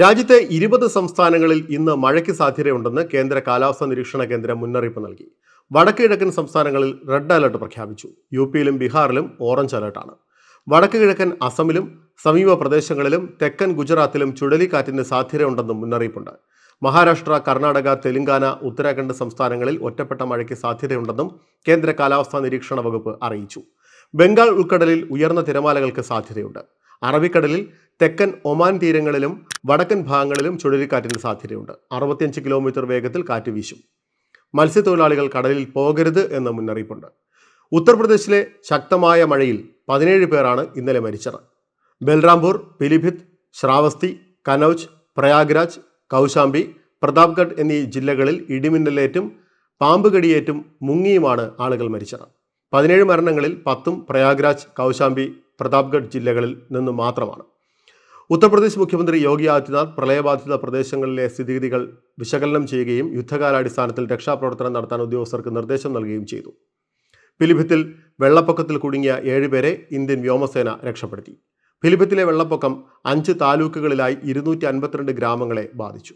രാജ്യത്തെ ഇരുപത് സംസ്ഥാനങ്ങളിൽ ഇന്ന് മഴയ്ക്ക് സാധ്യതയുണ്ടെന്ന് കേന്ദ്ര കാലാവസ്ഥാ നിരീക്ഷണ കേന്ദ്രം മുന്നറിയിപ്പ് നൽകി. വടക്ക് കിഴക്കൻ സംസ്ഥാനങ്ങളിൽ റെഡ് അലർട്ട് പ്രഖ്യാപിച്ചു. യു പിയിലും ബീഹാറിലും ഓറഞ്ച് അലർട്ടാണ്. വടക്ക് കിഴക്കൻ അസമിലും സമീപ പ്രദേശങ്ങളിലും തെക്കൻ ഗുജറാത്തിലും ചുഴലിക്കാറ്റിന് സാധ്യതയുണ്ടെന്നും മുന്നറിയിപ്പുണ്ട്. മഹാരാഷ്ട്ര കർണാടക തെലങ്കാന ഉത്തരാഖണ്ഡ് സംസ്ഥാനങ്ങളിൽ ഒറ്റപ്പെട്ട മഴയ്ക്ക് സാധ്യതയുണ്ടെന്നും കേന്ദ്ര കാലാവസ്ഥാ നിരീക്ഷണ വകുപ്പ് അറിയിച്ചു. ബംഗാൾ ഉൾക്കടലിൽ ഉയർന്ന തിരമാലകൾക്ക് സാധ്യതയുണ്ട്. അറബിക്കടലിൽ തെക്കൻ ഒമാൻ തീരങ്ങളിലും വടക്കൻ ഭാഗങ്ങളിലും ചുഴലിക്കാറ്റിന് സാധ്യതയുണ്ട്. അറുപത്തിയഞ്ച് കിലോമീറ്റർ വേഗത്തിൽ കാറ്റ് വീശും. മത്സ്യത്തൊഴിലാളികൾ കടലിൽ പോകരുത് എന്ന മുന്നറിയിപ്പുണ്ട്. ഉത്തർപ്രദേശിലെ ശക്തമായ മഴയിൽ പതിനേഴ് പേരാണ് ഇന്നലെ മരിച്ചത്. ബൽറാംപൂർ പിലിഭിത്ത് ശ്രാവസ്തി കനൌജ് പ്രയാഗ്രാജ് കൗശാംബി പ്രതാപ്ഗഡ് എന്നീ ജില്ലകളിൽ ഇടിമിന്നലേറ്റും പാമ്പുകടിയേറ്റും മുങ്ങിയുമാണ് ആളുകൾ മരിച്ചത്. പതിനേഴ് മരണങ്ങളിൽ പത്തും പ്രയാഗ്രാജ് കൗശാംബി പ്രതാപ്ഗഡ് ജില്ലകളിൽ നിന്നും മാത്രമാണ്. ഉത്തർപ്രദേശ് മുഖ്യമന്ത്രി യോഗി ആദിത്യനാഥ് പ്രളയബാധിത പ്രദേശങ്ങളിലെ സ്ഥിതിഗതികൾ വിശകലനം ചെയ്യുകയും യുദ്ധകാലാടിസ്ഥാനത്തിൽ രക്ഷാപ്രവർത്തനം നടത്താൻ ഉദ്യോഗസ്ഥർക്ക് നിർദ്ദേശം നൽകുകയും ചെയ്തു. ഫിലിഭിത്തിൽ വെള്ളപ്പൊക്കത്തിൽ കുടുങ്ങിയ ഏഴുപേരെ ഇന്ത്യൻ വ്യോമസേന രക്ഷപ്പെടുത്തി. ഫിലിപ്പത്തിലെ വെള്ളപ്പൊക്കം അഞ്ച് താലൂക്കുകളിലായി ഇരുന്നൂറ്റി അൻപത്തിരണ്ട് ഗ്രാമങ്ങളെ ബാധിച്ചു.